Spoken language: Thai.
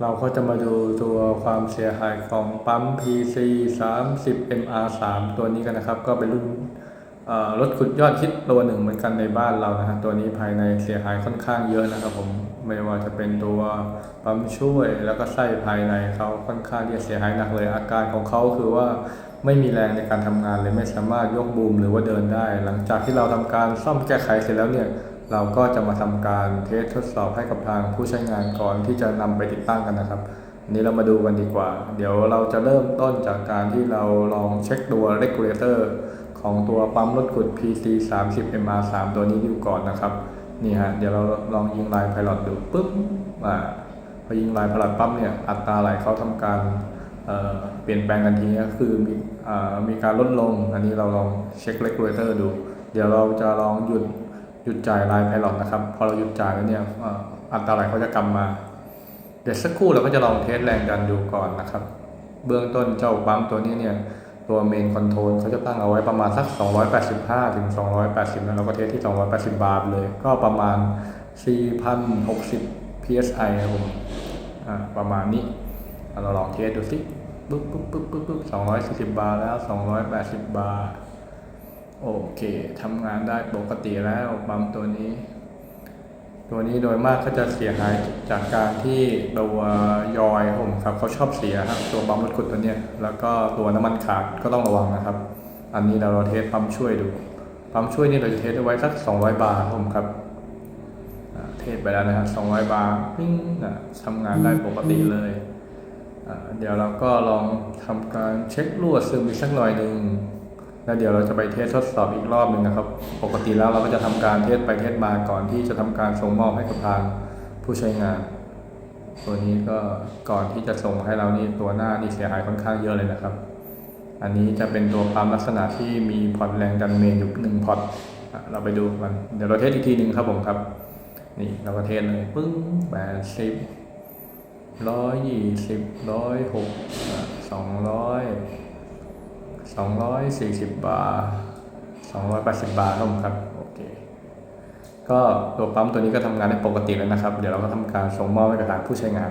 เราก็จะมาดูตัวความเสียหายของปั๊ม PC 30 MR3 ตัวนี้กันนะครับ ก็เป็นรุ่นรถขุดยอดฮิตตัวหนึ่งเหมือนกันในบ้านเรานะฮะตัวนี้ภายในเสียหายค่อนข้างเยอะนะครับผมไม่ว่าจะเป็นตัวปั๊มช่วยแล้วก็ไส้ภายในเขาค่อนข้างที่จะเสียหายหนักเลย อาการของเขาคือว่าไม่มีแรงในการทำงานเลยไม่สามารถยกบูมหรือว่าเดินได้ หลังจากที่เราทำการซ่อมแก้ไขเสร็จแล้วเนี่ย เราก็จะมาทำการเทสทดสอบให้กับทางผู้ใช้งานก่อนที่จะนำไปติดตั้งกันนะครับนี้เรามาดูกันดีกว่า เดี๋ยวเราจะเริ่มต้นจากการที่เราลองเช็คตัว regulator ของตัวปั๊มรถขุด PC 30 MR3 ตัวนี้ดูก่อนนะครับ นี่ฮะ เดี๋ยวเราลองยิงลายไพลอตดูปุ๊บอ่าพอยิงลายไพลอตปั๊บเนี่ย อัตราไหลเขาทำการเเปลี่ยนแปลงทันทีก็คือมีอ่ามีการลดลง อันนี้เราลองเช็ค regulator ดู เดี๋ยวเราจะลองหยุด หยุดจ่ายลายไพลอตนะครับ พอเราหยุดจ่ายแล้วเนี่ยอัตราไหลเขาจะกำมา เดี๋ยวสักครู่เราก็จะลองเทสแรงดันดูก่อนนะครับ เบื้องต้นเจ้าปั๊มตัวนี้เนี่ยตัวเมนคอนโทรลเขาจะตั้งเอาไว้ประมาณสัก 285 ถึง 280นะเราก็เทสที่ 280 บาร์เลย ก็ประมาณ 4,060 psi ครับผมประมาณนี้ เราลองเทสดูสิปึ๊บปึ๊บปึ๊บปึ๊บปึ๊บ240 บาร์แล้ว 280 บาร์ โอเคทำงานได้ปกติแล้วปั๊มตัวนี้ ตัวนี้โดยมากก็จะเสียหายจากการที่ตัวยอยผมครับเขาชอบเสียครับตัวปั๊มรถขุดตัวเนี้ยแล้วก็ตัวน้ำมันขาดก็ต้องระวังนะครับ อันนี้เราเราเทสปั๊มช่วยดูปั๊มช่วยนี่เราจะเทสไว้สัก 200 บาร์ครับผมครับเทสไปแล้วนะครับ200 บาร์ปิ้งอะทำงานได้ปกติเลยเดี๋ยวเราก็ลองทำการเช็ครั่วซึมอีกสักหน่อยหนึ่ง แล้วเดี๋ยวเราจะไปเทสทดสอบอีกรอบหนึ่งนะครับ ปกติแล้วเราก็จะทำการเทสไปเทสมาก่อนที่จะทำการส่งมอบให้กับทางผู้ใช้งาน ตัวนี้ก็ก่อนที่จะส่งให้เรานี่ตัวหน้านี่เสียหายค่อนข้างเยอะเลยนะครับ อันนี้จะเป็นตัวปั๊มลักษณะที่มีพอร์ตแรงดันเมนอยู่หนึ่งพอร์ตเราไปดูกัน เดี๋ยวเราเทสอีกทีหนึ่งครับผมครับ นี่เราก็เทสเลยปึ้งแปดสิบร้อยยี่สิบร้อยหกสองร้อย สองร้อยสี่สิบบาทสองร้อยแปดสิบบาทครับผมครับโอเคก็ตัวปั๊มตัวนี้ก็ทำงานได้ปกติแล้วนะครับ เดี๋ยวเราก็ทำการส่งมอบให้กับทางผู้ใช้งาน